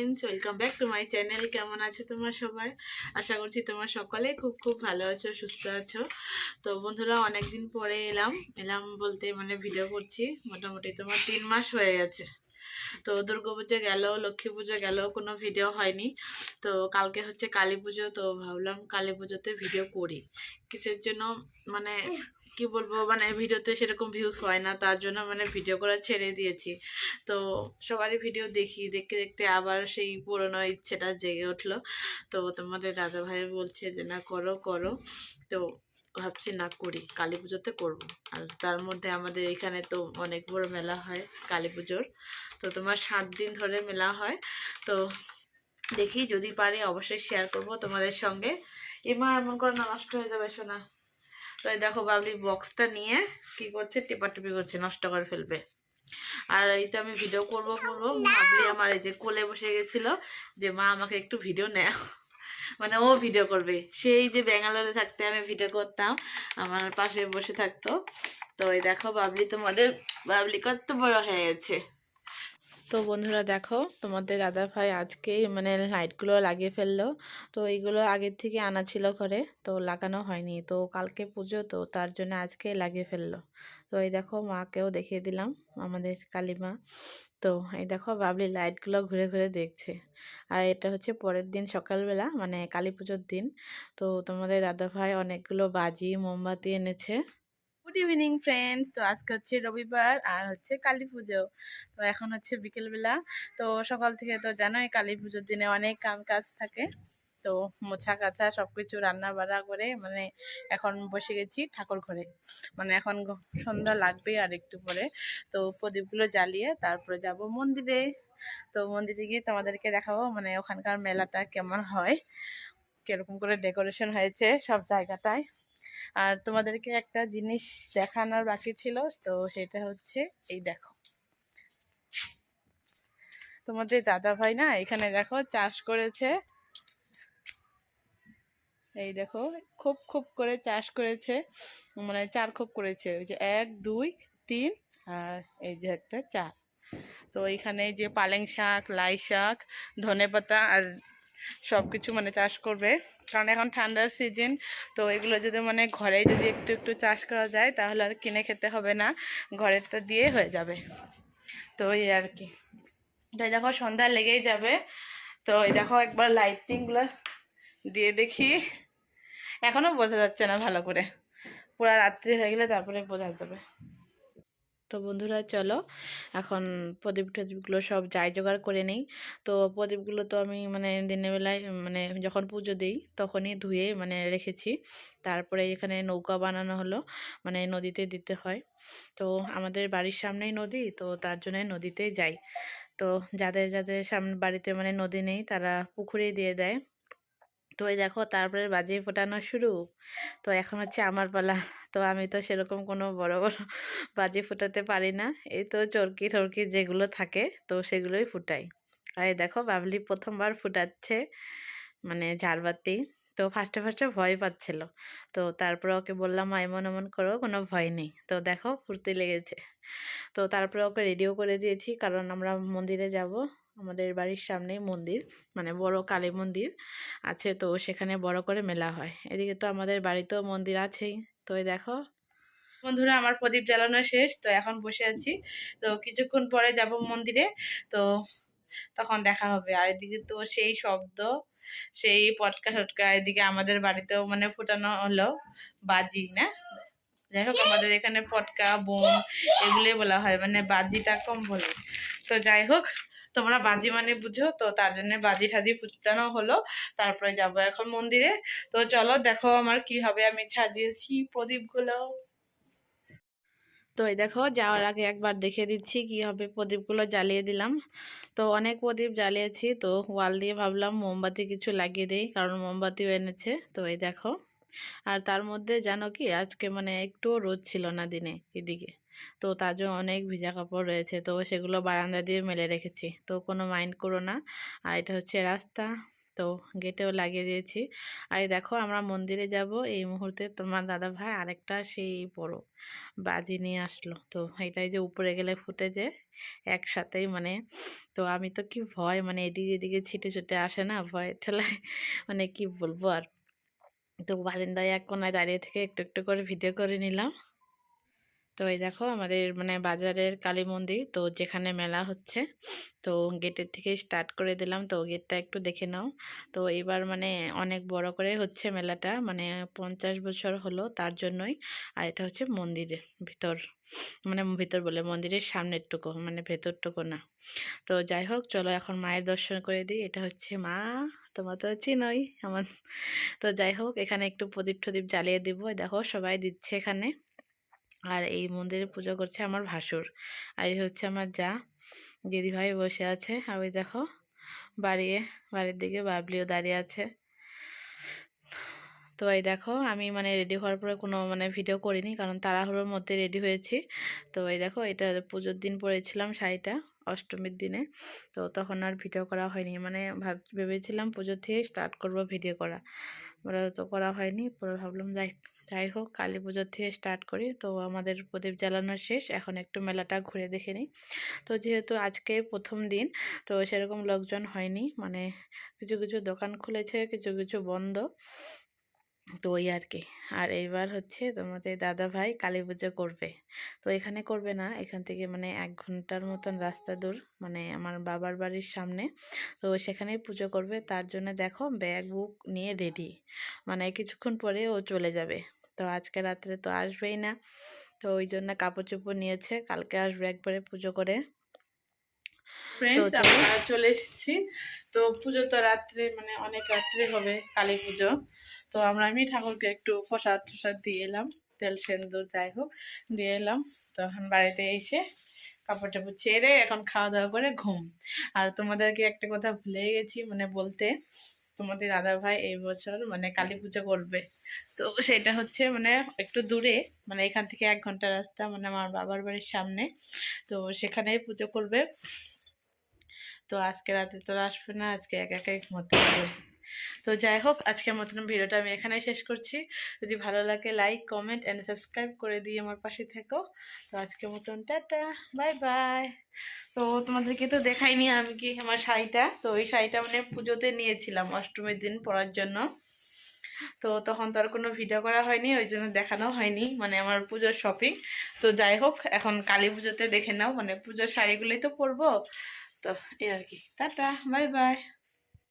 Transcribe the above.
Friends welcome back to my channel কেমন আছো তোমরা সবাই? আশা করছি তোমরা সকলে খুব খুব ভালো আছো, সুস্থ আছো। তো বন্ধুরা অনেক দিন পরে এলাম। এলাম বলতে মানে ভিডিও করছি। মোটামুটি তোমার তিন মাস হয়ে গেছে। তো দুর্গা পুজো গেল, লক্ষ্মী পুজো গেল, কোনো ভিডিও হয়নি। তো কালকে হচ্ছে কালী পুজো, তো ভাবলাম কালী পুজোতে ভিডিও করি। কিসের জন্য মানে কি বলব মানে ভিডিওতে সেরকম ভিউজ হয় না, তার জন্য মানে ভিডিও করা ছেড়ে দিয়েছি। তো সবারই ভিডিও দেখি, দেখতে দেখতে আবার সেই পুরনো ইচ্ছেটা জেগে উঠল। তো তোমাদের দাদা ভাই বলছে যে, না, করো করো। তো ভাবছি, না, করি। কালী পুজোতে করব। আর তার মধ্যে আমাদের এখানে তো অনেক বড় মেলা হয় কালী পুজোর। তো তোমার সাত দিন ধরে মেলা হয়। তো দেখি, যদি পারি অবশ্যই শেয়ার করব তোমাদের সঙ্গে। এমা, এমন করে না নষ্ট হয়ে যাবে শোনা তো এই দেখো বাবলি বক্সটা নিয়ে কি করছে টেপা টেপাটেপি করছে, নষ্ট করে ফেলবে। আর এই তো আমি ভিডিও করব করব। বাবলি আমার এই যে কোলে বসে গেছিল যে, মা, আমাকে একটু ভিডিও নেয় মানে ও ভিডিও করবে। সেই যে ব্যাঙ্গালোরে থাকতে আমি ভিডিও করতাম, আমার পাশে বসে থাকতো। তো এই দেখো বাবলি তোমাদের, বাবলি কত বড় হয়ে গেছে। তো বন্ধুরা দেখো, তোমাদের দাদা ভাই আজকেই মানে লাইটগুলো লাগিয়ে ফেলল। তো এইগুলো আগের থেকে আনা ছিল ঘরে, তো লাগানো হয়নি। তো কালকে পুজো, তো তার জন্য আজকে লাগিয়ে ফেলল। তো এই দেখো, মাকেও দেখিয়ে দিলাম, আমাদের কালিমা। তো এই দেখো, বাবলি লাইটগুলো ঘুরে ঘুরে দেখছে। আর এটা হচ্ছে পরের দিন সকালবেলা মানে কালী পুজোর দিন। তো তোমাদের দাদা ভাই অনেকগুলো বাজি, মোমবাতি এনেছে। গুড ইভিনিং ফ্রেন্ডস তো আজকে হচ্ছে রবিবার আর হচ্ছে কালী পুজো। তো এখন হচ্ছে বিকেলবেলা। তো সকাল থেকে তো জানোই কালী পুজোর দিনে অনেক কাম কাজ থাকে। তো মোছা কাছা সব কিছু রান্না বাড়া করে মানে এখন বসে গেছি ঠাকুর ঘরে। মানে এখন সন্ধ্যা লাগবে আর একটু পরে। তো প্রদীপগুলো জ্বালিয়ে তারপরে যাব মন্দিরে। তো মন্দিরে গিয়ে তোমাদেরকে দেখাবো মানে ওখানকার মেলাটা কেমন হয়, কীরকম করে ডেকোরেশন হয়েছে সব জায়গাটায়। আর তোমাদেরকে একটা জিনিস দেখানোর বাকি ছিল, তো সেটা হচ্ছে এই দেখো। তোমাদের দাদা ভাই না এখানে দেখো চাষ করেছে। এই দেখো, খুব খুব করে চাষ করেছে মানে চার খুব করেছে। ওই যে এক, দুই, তিন আর এই যে একটা চার। তো এখানে যে পালেং শাক, লাই শাক, ধনেপাতা আর সব কিছু মানে চাষ করবে। কারণ এখন ঠান্ডার সিজন তো এগুলো যদি মানে ঘরে যদি একটু একটু চাষ করা যায়, তাহলে আর কিনে খেতে হবে না। ঘরেরটা দিয়ে হয়ে যাবে। তো এই আর কি। তো দেখো সন্ধ্যা লেগেই যাবে। তো এই দেখো একবার লাইটিংগুলো দিয়ে দেখি। এখনও বোঝা যাচ্ছে না ভালো করে। পুরো রাত্রি হয়ে গেলে তারপরে বোঝা যাবে। তো বন্ধুরা চলো, এখন প্রদীপ টদীপগুলো সব যাই জোগাড় করে নিই। তো প্রদীপগুলো তো আমি মানে দিনের বেলায় মানে যখন পুজো দিই তখনই ধুয়ে মানে রেখেছি। তারপরে এখানে নৌকা বানানো হলো মানে নদীতে দিতে হয়। তো আমাদের বাড়ির সামনেই নদী, তো তার জন্য নদীতে যাই। তো যাদের যাদের সামনে বাড়িতে মানে নদী নেই তারা পুকুরে দিয়ে দেয়। তো এই দেখো তারপরে বাজি ফোটানো শুরু। তো এখন হচ্ছে আমার পালা। তো আমি তো সেরকম কোনো বড় বড় বাজি ফোটাতে পারি না। এই তো চরকি টরকি যেগুলো থাকে তো সেগুলোই ফুটাই। আর এই দেখো বাবলি প্রথমবার ফুটাচ্ছে মানে ঝাড়বাতি। তো ফার্স্টে ফার্স্টে ভয় পাচ্ছিল। তো তারপরে ওকে বললাম "মা, এমন এমন করো কোনো ভয় নেই। তো দেখো ফুর্তি লেগেছে। তো তারপরে ওকে রেডিও করে দিয়েছি কারণ আমরা মন্দিরে যাব। আমাদের বাড়ির সামনেই মন্দির মানে বড় কালী মন্দির আছে তো সেখানে বড় করে মেলা হয়। এদিকে তো আমাদের বাড়িতেও মন্দির আছেই। তো দেখো। বন্ধুরা, আমার প্রদীপ জ্বালানো শেষ, তো এখন বসে আছি। তো কিছুক্ষণ পরে যাব মন্দিরে, তো তখন দেখা হবে। আর এদিকে তো সেই শব্দ, সেই পটকা টটকা এদিকে আমাদের বাড়িতেও মানে ফুটানো হলো বাজি, না? যাই হোক, আমাদের এখানে পটকা, বোম এগুলোই বলা হয় মানে বাজিটা কম বলে। তো যাই হোক তোমরা বাজি মানে বুঝো, তো তার জন্য বাজি ঠাজি ফুটানো হলো। তারপরে যাব এখন মন্দিরে। তো চলো দেখো আমার কি হবে, আমি সাজিয়েছি প্রদীপগুলো। তো এই দেখো, যাওয়ার আগে একবার দেখে দিচ্ছি কি হবে, প্রদীপগুলো জ্বালিয়ে দিলাম। তো অনেক প্রদীপ জ্বালিয়েছি, তো ওয়াল দিয়ে ভাবলাম মোমবাতি কিছু লাগিয়ে দিই, কারণ মোমবাতিও এনেছে। তো এই দেখো, আর তার মধ্যে জানো কি, আজকে মানে একটুও রোদ ছিল না দিনে এদিকে। তো তার জন্য অনেক ভিজা কাপড় রয়েছে। তো সেগুলো বারান্দা দিয়ে মেলে রেখেছি। তো কোনো মাইন্ড করো না। আর এটা হচ্ছে রাস্তা। তো গেটেও লাগিয়ে দিয়েছি। আর দেখো আমরা মন্দিরে যাব। এই মুহূর্তে তোমার দাদা ভাই আরেকটা সেই বড় বাজি নিয়ে আসলো। তো এটাই যে উপরে গেলে ফুটে যে একসাথেই মানে তো আমি তো কি ভয় মানে এদিকে এদিকে ছিটে ছুটে আসে না? ভয় ঠেলায় মানে কি বলব আর। তো বারান্দায় এক কোনায় দাঁড়িয়ে থেকে একটু একটু করে ভিডিও করে নিলাম। তো এই দেখো আমাদের মানে বাজারের কালী মন্দির, তো যেখানে মেলা হচ্ছে, তো গেটের থেকে স্টার্ট করে দিলাম, তো গেটটা একটু দেখে নাও। তো এবার মানে অনেক বড় করে হচ্ছে মেলাটা মানে পঞ্চাশ বছর হলো তার জন্যই, আর এটা হচ্ছে মন্দিরের ভিতর মানে ভিতর বলে মন্দিরের সামনেরটুকু মানে ভেতরটুকু না। তো যাই হোক, চলো এখন মায়ের দর্শন করে দিই, এটা হচ্ছে মা, তোমার তো চিনই আমার। তো যাই হোক, এখানে একটু প্রদীপ টদীপ জ্বালিয়ে দিব দেখো সবাই দিচ্ছে এখানে। আর এই মন্দিরে পুজো করছে আমার ভাসুর। আর এই হচ্ছে আমার যা দিদিভাই বসে আছে। আর ওই দেখো, বাড়িয়ে, বাড়ির দিকে বাবলিও দাঁড়িয়ে আছে। তো এই দেখো, আমি মানে রেডি হওয়ার পরে কোনো মানে ভিডিও করিনি, কারণ তাড়াহুড়োর মধ্যে রেডি হয়েছি। তো এই দেখো, এটা পুজোর দিন পরেছিলাম শাড়িটা, অষ্টমীর দিনে। তো তখন আর ভিডিও করা হয়নি। মানে ভাব, ভেবেছিলাম পুজো থেকে স্টার্ট করব ভিডিও করা। ওরা তো করা হয়নি। পরে ভাবলাম যাই যাই হোক, কালী পুজোর থেকে স্টার্ট করি। তো আমাদের প্রদীপ জ্বালানো শেষ। এখন একটু মেলাটা ঘুরে দেখে নিই। তো যেহেতু আজকে প্রথম দিন, তো সেরকম লোকজন হয়নি। মানে কিছু কিছু দোকান খুলেছে, কিছু কিছু বন্ধ। তো ওই আর কি আর এইবার হচ্ছে তোমাদের দাদা ভাই কালী পুজো করবে। তো এখানে করবে না এখান থেকে মানে এক ঘণ্টার মতন রাস্তা দূর মানে আমার বাবার বাড়ির সামনে। তো সেখানেই পুজো করবে তার জন্য দেখো ব্যাগ বুক নিয়ে রেডি মানে কিছুক্ষণ পরে ও চলে যাবে। তো আজকে রাত্রে তো আসবেই না। তো ওই জন্য কাপড় চোপড় নিয়েছে কালকে আসবে একবারে পুজো করে। ফ্রেন্ডস আমরা চলে এসেছি। তো পুজো তো রাত্রে মানে অনেক রাত্রে হবে কালী পুজো। তো আমরা আমি ঠাকুরকে একটু প্রসাদ টসাদ দিয়ে এলাম, তেল সেন্দুর যাই হোক, দিয়ে এলাম। তখন বাড়িতে এসে কাপড় টাপড় ছেড়ে এখন খাওয়া দাওয়া করে ঘুম। আর তোমাদেরকে একটা কথা ভুলে গেছি মানে বলতে তোমাদের দাদা ভাই এই বছর মানে কালী পুজো করবে। তো সেটা হচ্ছে মানে একটু দূরে মানে এখান থেকে এক ঘণ্টা রাস্তা মানে আমার বাবার বাড়ির সামনে। তো সেখানেই পুজো করবে। তো আজকে রাতে তোরা আসবে না, আজকে একা একাই ঘুমোতে হবে। তো যাই হোক, আজকের মতন ভিডিওটা আমি এখানে শেষ করছি। যদি ভালো লাগে লাইক কমেন্ট অ্যান্ড সাবস্ক্রাইব করে দিয়ে আমার পাশে থেকো। তো আজকের মতন টাটা বাই বাই তো তোমাদেরকে তো দেখাইনি আমি কি আমার শাড়িটা। তো ওই শাড়িটা মানে পুজোতে নিয়েছিলাম, অষ্টমীর দিন পরার জন্য। তো তখন তো আর কোনো ভিডিও করা হয়নি, ওই জন্য দেখানো হয়নি মানে আমার পুজোর শপিং তো যাই হোক, এখন কালী পুজোতে দেখে নাও মানে পুজোর শাড়িগুলোই তো পরবো। তো এই আর কি। Tata bye bye